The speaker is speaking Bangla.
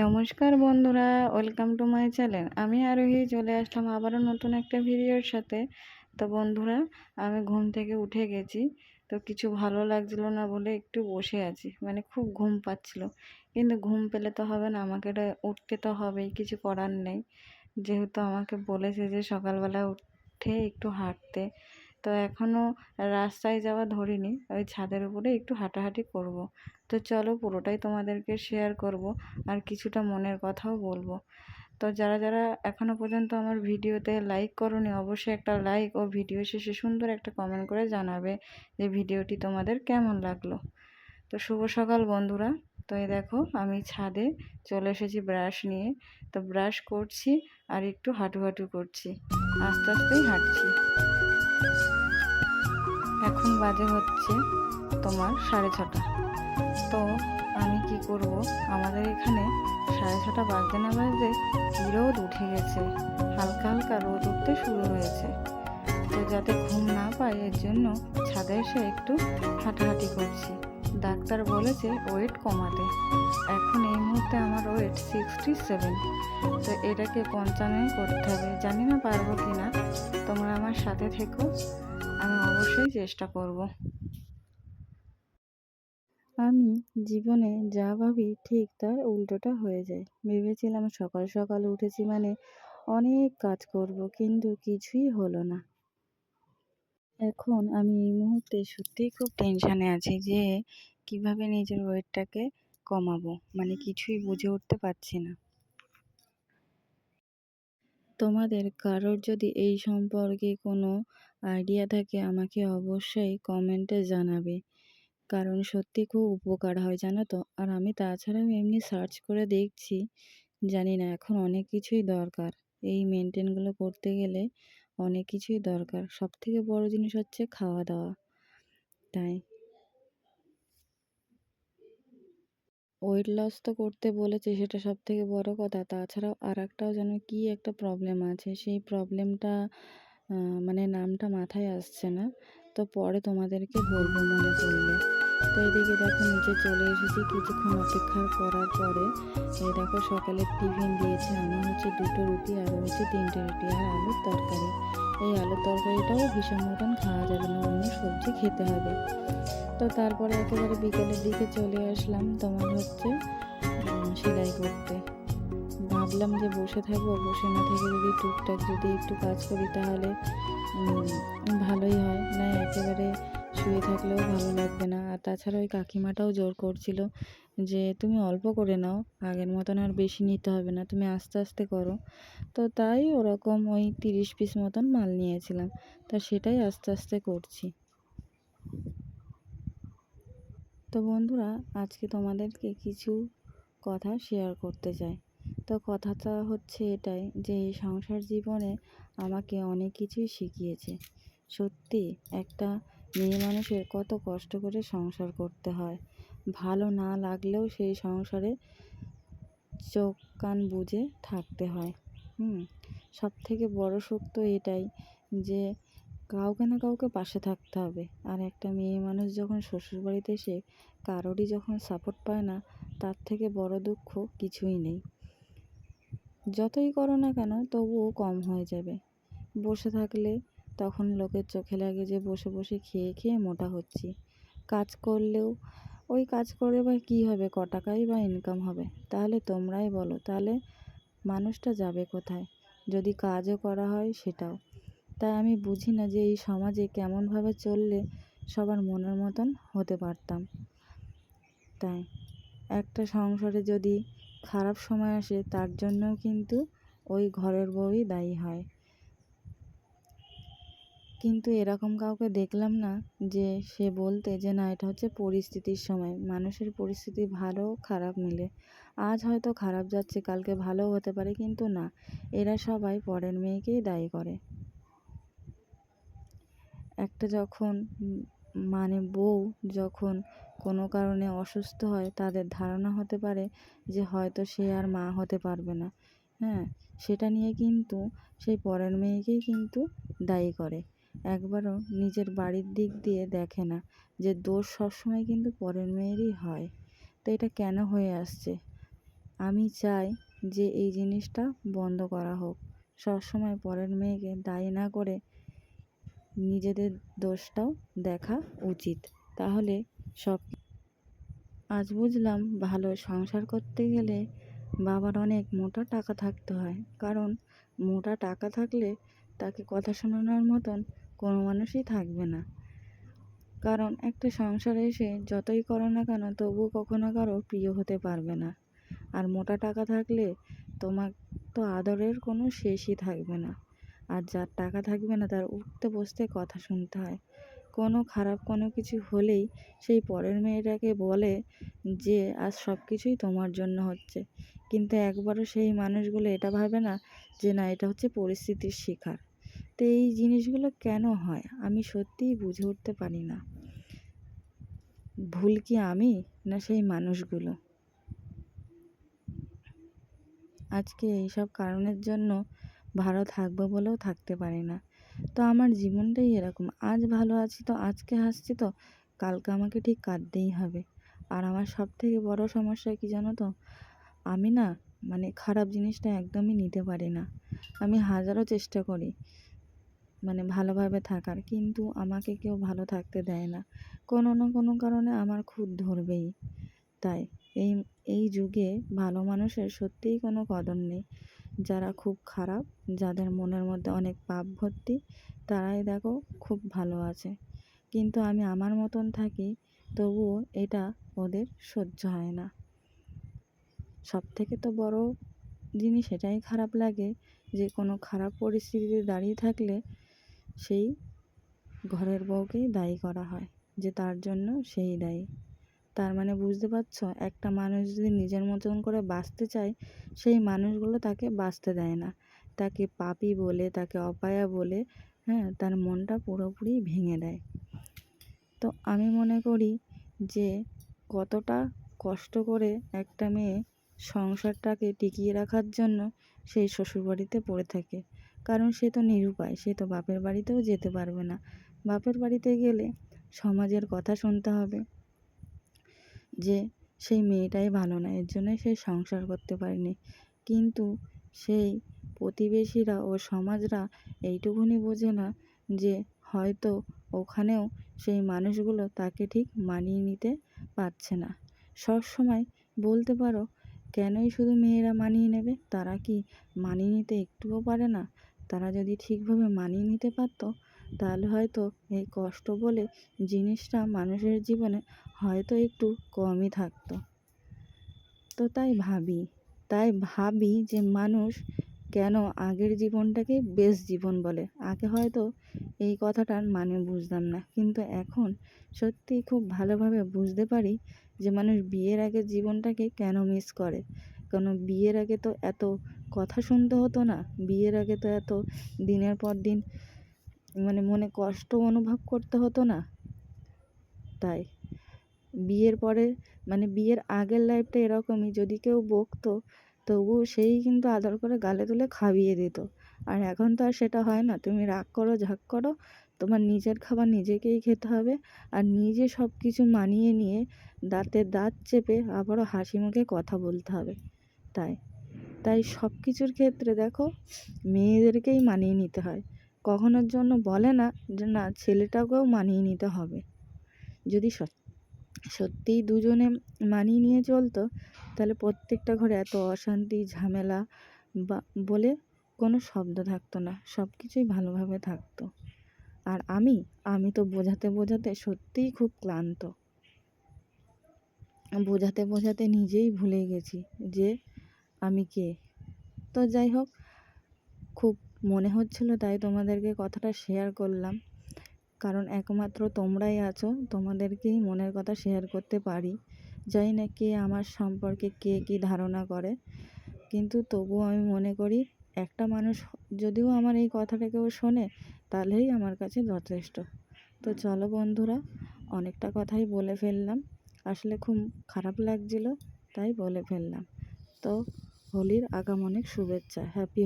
নমস্কার বন্ধুরা, ওয়েলকাম টু মাই চ্যানেল। আমি আরোহী, চলে আসলাম আবারও নতুন একটা ভিডিওর সাথে। তো বন্ধুরা, আমি ঘুম থেকে উঠে গেছি, তো কিছু ভালো লাগছিল না বলে একটু বসে আছি। মানে খুব ঘুম পাচ্ছিল। কিন্তু ঘুম পেলে তো হবে না, আমাকে এটা উঠতে তো হবেই, কিছু করার নেই। যেহেতু আমাকে বলেছে যে সকালবেলা উঠে একটু হাঁটতে। তো এখনও রাস্তায় যাওয়া ধরিনি, ওই ছাদের উপরে একটু হাঁটাহাঁটি করব। তো চলো পুরোটাই তোমাদেরকে শেয়ার করব আর কিছুটা মনের কথাও বলব। তো যারা যারা এখনও পর্যন্ত আমার ভিডিওতে লাইক করনি, অবশ্যই একটা লাইক ও ভিডিও শেষে সুন্দর একটা কমেন্ট করে জানাবে যে ভিডিওটি তোমাদের কেমন লাগল। তো শুভ সকাল বন্ধুরা। তো এই দেখো আমি ছাদে চলে এসেছি ব্রাশ নিয়ে। তো ব্রাশ করছি আর একটু হাঁটু হাঁটু করছি। আস্তে আস্তেই হাঁটছি। এখন বাজে হচ্ছে তোমার সাড়ে ছটা। তো আমি কি করব? আমাদের এখানে সাড়ে ছটা বাজতে না বাজতে রোদ উঠে গেছে। হালকা হালকা রোদ উঠতে শুরু হয়েছে। তো যাতে ঘুম না পায় এর জন্য ছাদে এসে একটু হাঁটাহাঁটি করছি। ডাক্তার বলেছে ওয়েট কমাতে। এখন এই মুহূর্তে আমার ওয়েট সিক্সটি সেভেন তো এটাকে পঞ্চান্ন করতে হবে। জানি না পারব কি না তোমরা আমার সাথে থেকো। আমি অবশ্যই চেষ্টা করব। আমি জীবনে যা ভাবি ঠিক তার উল্টোটা হয়ে যায়। ভেবেছিলাম সকাল সকাল উঠেছি মানে অনেক কাজ করব, কিন্তু কিছুই হলো না। এখন আমি এই মুহূর্তে সত্যিই খুব টেনশানে আছি যে কীভাবে নিজের ওয়েটটাকে কমাবো? মানে কিছুই বুঝে উঠতে পারছি না। তোমাদের কারোর যদি এই সম্পর্কে কোনো আইডিয়া থাকে, আমাকে অবশ্যই কমেন্টে জানাবে। কারণ সত্যি খুব উপকার হয়, জানো তো? আর আমি তাছাড়াও এমনি সার্চ করে দেখছি। জানি না, এখন অনেক কিছুই দরকার। এই মেনটেনগুলো করতে গেলে অনেক কিছুই দরকার। সব থেকে বড় জিনিস হচ্ছে খাওয়া দাওয়া তাই। ওয়েট লস তো করতে বলেছে, সেটা সব থেকে বড় কথা। তাছাড়াও আর একটাও যেন কী একটা প্রবলেম আছে, সেই প্রবলেমটা মানে নামটা মাথায় আসছে না। তো পরে তোমাদেরকে বলব মনে পড়লে। তো এদিকে দেখো নিচে চলে এসেছি কিছুক্ষণ অপেক্ষা করার পরে। এই দেখো সকালে টিফিন দিয়েছে। আমার হচ্ছে দুটো রুটি আর হচ্ছে তিনটে রুটি আর আলুর তরকারি। এই আলুর তরকারিটাও ভীষণ মতন খাওয়া যাবে না, অন্য সবজি খেতে হবে। তো তারপরে একেবারে বিকেলের দিকে চলে আসলাম তোমার হচ্ছে সেলাই করতে। ভাবলাম যে বসে থাকব, বসে না থেকে যদি টুকটাক যদি একটু কাজ করি তাহলে ভালোই হয়। না একেবারে শুয়ে থাকলেও ভালো লাগবে না। আর তাছাড়া ওই কাকিমাটাও জোর করছিল যে, তুমি অল্প করে নাও, আগের মতন আর বেশি নিতে হবে না, তুমি আস্তে আস্তে করো। তো তাই ওরকম ওই তিরিশ পিস মতন মাল নিয়েছিলাম। তা সেটাই আস্তে আস্তে করছি। তো বন্ধুরা, আজকে তোমাদেরকে কিছু কথা শেয়ার করতে চাই। তো কথাটা হচ্ছে এটাই যে, এই সংসার জীবনে আমাকে অনেক কিছুই শিখিয়েছে। সত্যি একটা মেয়ে মানুষের কত কষ্ট করে সংসার করতে হয়। ভালো না লাগলেও সেই সংসারে চোখ কান বুঝে থাকতে হয়। হুম সব থেকে বড় সুখ তো এটাই যে কাউকে না কাউকে পাশে থাকতে হবে। আর একটা মেয়ে মানুষ যখন শ্বশুরবাড়িতে এসে কারোরই যখন সাপোর্ট পায় না, তার থেকে বড় দুঃখ কিছুই নেই। যতই করো না কেন তবুও কম হয়ে যাবে। বসে থাকলে তখন লোকের চোখে লাগে যে বসে বসে খেয়ে খেয়ে মোটা হচ্ছি। কাজ করলেও, ওই কাজ করে বা কী হবে? ক টাকাই বা ইনকাম হবে? তাহলে তোমরাই বলো, তাহলে মানুষটা যাবে কোথায়? যদি কাজও করা হয় সেটাও। তাই আমি বুঝি না যে এই সমাজে কেমনভাবে চললে সবার মনের মতন হতে পারতাম। তাই একটা সংসারে যদি খারাপ সময় আসে, তার জন্যও কিন্তু ওই ঘরের বউই দায়ী হয়। কিন্তু এরকম কাউকে দেখলাম না যে সে বলতে যে না, এটা হচ্ছে পরিস্থিতির সময়। মানুষের পরিস্থিতি ভালো, খারাপ মিলে। আজ হয়তো খারাপ যাচ্ছে, কালকে ভালো হতে পারে, কিন্তু না। এরা সবাই পরের মেয়েকেই দায়ী করে। একটা যখন মানে বউ যখন কোনো কারণে অসুস্থ হয়, তাদের ধারণা হতে পারে যে হয়তো সে আর মা হতে পারবে না। হ্যাঁ সেটা নিয়ে কিন্তু সেই পরের মেয়েকেই কিন্তু দায়ী করে। একবারও নিজের বাড়ির দিক দিয়ে দেখে না যে দোষ সবসময় কিন্তু পরের মেয়েরই হয়। তো এটা কেন হয়ে আসছে? আমি চাই যে এই জিনিসটা বন্ধ করা হোক। সবসময় পরের মেয়েকে দায়ী না করে নিজেদের দোষটাও দেখা উচিত। তাহলে সব আজ বুঝলাম ভালো সংসার করতে গেলে বাবার অনেক মোটা টাকা থাকতে হয়। কারণ মোটা টাকা থাকলে তাকে কথা শোনানোর মতন কোনো মানুষই থাকবে না। কারণ একটা সংসারে এসে যতই করো না কেন তবুও কখনো কারও প্রিয় হতে পারবে না। আর মোটা টাকা থাকলে তোমার তো আদরের কোনো শেষই থাকবে না। আর যার টাকা থাকবে না, তার উঠতে বসতে কথা শুনতে হয়। কোনো খারাপ কোনো কিছু হলেই সেই পরের মেয়েটাকে বলে যে, আজ সব কিছুই তোমার জন্য হচ্ছে। কিন্তু একবারও সেই মানুষগুলো এটা ভাবে না যে, না, এটা হচ্ছে পরিস্থিতির শিকার। তো এই জিনিসগুলো কেন হয়? আমি সত্যিই বুঝে উঠতে পারি না। ভুল কি আমি না সেই মানুষগুলো? আজকে এইসব কারণের জন্য ভালো থাকব বলেও থাকতে পারি না। তো আমার জীবনটাই এরকম। আজ ভালো আছি তো আজকে হাসছি তো? কালকে আমাকে ঠিক কাঁদতেই হবে। আর আমার সব থেকে বড় সমস্যা কি জানো তো? আমি না মানে খারাপ জিনিসটা একদমই নিতে পারি না। আমি হাজারো চেষ্টা করি। মানে ভালোভাবে থাকার। কিন্তু আমাকে কেউ ভালো থাকতে দেয় না। কোনো না কোনো কারণে আমার খুদ ধরবেই। তাই এই এই যুগে ভালো মানুষের সত্যিই কোনো কদর নেই। যারা খুব খারাপ, যাদের মনের মধ্যে অনেক পাপ ভর্তি, তারাই দেখো খুব ভালো আছে। কিন্তু আমি আমার মতন থাকি, তবুও এটা ওদের সহ্য হয় না। সব থেকে তো বড় জিনিস এটাই খারাপ লাগে যে কোনো খারাপ পরিস্থিতিতে দাঁড়িয়ে থাকলে সেই ঘরের বউকেই দায়ী করা হয় যে তার জন্য সেই দায়ী। তার মানে বুঝতে পারছ, একটা মানুষ যদি নিজের মতন করে বাঁচতে চায়, সেই মানুষগুলো তাকে বাঁচতে দেয় না। তাকে পাপি বলে, তাকে অপায়া বলে হ্যাঁ তার মনটা পুরোপুরি ভেঙে দেয়। তো আমি মনে করি যে কতটা কষ্ট করে একটা মেয়ে সংসারটাকে টিকিয়ে রাখার জন্য সেই শ্বশুরবাড়িতে পড়ে থাকে। কারণ সে তো নিরুপায়, সে তো বাপের বাড়িতেও যেতে পারবে না। বাপের বাড়িতে গেলে সমাজের কথা শুনতে হবে যে, সেই মেয়েটাই ভালো না, এর জন্যই সে সংসার করতে পারেনি। কিন্তু সেই প্রতিবেশীরা ও সমাজরা এইটুকুনি বোঝে না যে, হয়তো ওখানেও সেই মানুষগুলো তাকে ঠিক মানিয়ে নিতে পারছে না। সব সময় বলতে পারো, কেনই শুধু মেয়েরা মানিয়ে নেবে? তারা কি মানিয়ে নিতে একটুও পারে না? তারা যদি ঠিকভাবে মানিয়ে নিতে পারতো, তাহলে হয়তো এই কষ্ট বলে জিনিসটা মানুষের জীবনে হয়তো একটু কমই থাকতো। তো তাই ভাবি তাই ভাবি যে মানুষ কেন আগের জীবনটাকে বেশ জীবন বলে? আগে হয়তো এই কথাটার মানে বুঝতাম না। কিন্তু এখন সত্যিই খুব ভালোভাবে বুঝতে পারি যে মানুষ বিয়ের আগের জীবনটাকে কেন মিস করে? কেন বিয়ের আগে তো এত কথা শুনতে হতো না। বিয়ের আগে তো এত দিনের পর দিন মানে মনে কষ্ট অনুভব করতে হতো না। তাই বিয়ের পরে মানে বিয়ের আগের লাইফটা এরকমই, যদি কেউ বকতো তবুও সেই কিন্তু আদর করে গালে তুলে খাইয়ে দিত। আর এখন তো আর সেটা হয় না, তুমি রাগ করো, ঝাক করো, তোমার নিজের খাবার নিজেকেই খেতে হবে আর নিজে সব কিছু মানিয়ে নিয়ে দাঁতে দাঁত চেপে আবারও হাসি মুখে কথা বলতে হবে। তাই তাই সব কিছুর ক্ষেত্রে দেখো, মেয়েদেরকেই মানিয়ে নিতে হয়। কখনোর জন্য বলে না যে, না, ছেলেটাকেও মানিয়ে নিতে হবে। যদি সত্যিই দুজনে মানিয়ে নিয়ে চলতো, তাহলে প্রত্যেকটা ঘরে এত অশান্তি, ঝামেলা বা, বলে কোনো শব্দ থাকতো না। সব কিছুই ভালোভাবে থাকতো। আর আমি আমি তো বোঝাতে বোঝাতে সত্যিই খুব ক্লান্ত। বোঝাতে বোঝাতে নিজেই ভুলে গেছি যে আমি কে? তো যাই হোক, খুব মনে হচ্ছিল তাই তোমাদেরকে কথাটা শেয়ার করলাম। কারণ একমাত্র তোমরাই আছো, তোমাদেরকেই মনের কথা শেয়ার করতে পারি। জানি না কে আমার সম্পর্কে কে কী ধারণা করে। কিন্তু তবুও আমি মনে করি, একটা মানুষ যদিও আমার এই কথাটা কেউ শোনে, তাহলেই আমার কাছে যথেষ্ট। তো চলো বন্ধুরা, অনেকটা কথাই বলে ফেললাম। আসলে খুব খারাপ লাগছিল, তাই বলে ফেললাম। তো হোলির আগাম অনেক শুভেচ্ছা। হ্যাপি